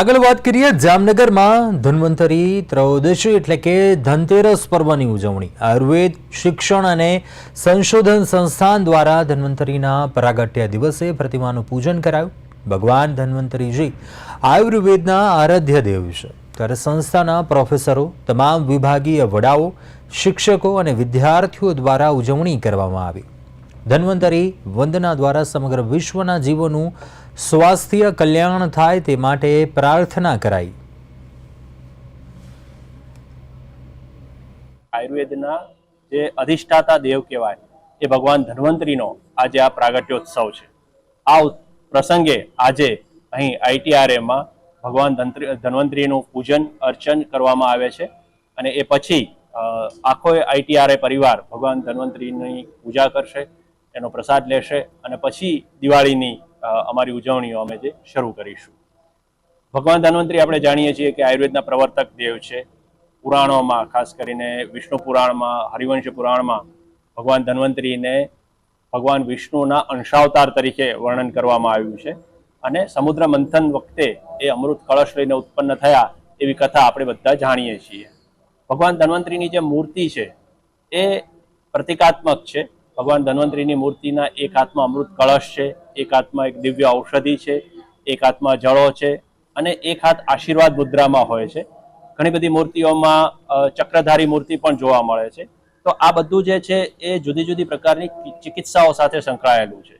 આગળ વાત કરીએ જામનગરમાં ધન્વંતરી ત્રયોદશી એટલે કે ધનતેરસ પર્વની ઉજવણી. આયુર્વેદ, શિક્ષણ અને સંશોધન સંસ્થાન દ્વારા ધન્વંતરીના પરાગટ્ય દિવસે પ્રતિમાનું પૂજન કરાયું. ભગવાન ધન્વંતરીજી આયુર્વેદના આરાધ્ય દેવ છે ત્યારે સંસ્થાના પ્રોફેસરો, તમામ વિભાગીય વડાઓ, શિક્ષકો અને વિદ્યાર્થીઓ દ્વારા ઉજવણી કરવામાં આવી. ધન્વંતરી વંદના દ્વારા સમગ્ર વિશ્વના જીવોનું સ્વાસ્થ્ય કલ્યાણ થાય તે માટે પ્રાર્થના કરાઈ. આયુર્વેદના જે અધિષ્ઠાતા દેવ કહેવાય, એ ભગવાન ધન્વંતરીનો આજે આ પ્રાગટ્યોત્સવ છે. આ પ્રસંગે આજે અહીં આઈટીઆરએમાં ભગવાન ધન્વંતરીનું પૂજન, અર્ચન કરવામાં આવે છે અને એ પછી આખો આઈટીઆરએ પરિવાર ભગવાન ધન્વંતરીની પૂજા કરશે. એનો પ્રસાદ લેશે અને પછી દિવાળીની અમારી ઉજવણીઓ અમે જે શરૂ કરીશું. ભગવાન ધન્વંતરી, આપણે જાણીએ છીએ કે આયુર્વેદના પ્રવર્તક દેવ છે. પુરાણોમાં, ખાસ કરીને વિષ્ણુ પુરાણમાં, હરિવંશ પુરાણમાં ભગવાન ધન્વંતરીને ભગવાન વિષ્ણુના અંશાવતાર તરીકે વર્ણન કરવામાં આવ્યું છે. અને સમુદ્ર મંથન વખતે એ અમૃત કળશ લઈને ઉત્પન્ન થયા એવી કથા આપણે બધા જાણીએ છીએ. ભગવાન ધન્વંતરીની જે મૂર્તિ છે, એ પ્રતિકાત્મક છે. ભગવાન ધન્વંતરીની મૂર્તિના એક હાથમાં અમૃત કળશ છે, એક હાથમાં એક દિવ્ય ઔષધિ છે, એક હાથમાં જળો છે અને એક હાથ આશીર્વાદ મુદ્રામાં હોય છે. ઘણી બધી મૂર્તિઓમાં ચક્રધારી મૂર્તિ પણ જોવા મળે છે. તો આ બધું જે છે એ જુદી જુદી પ્રકારની ચિકિત્સાઓ સાથે સંકળાયેલું છે.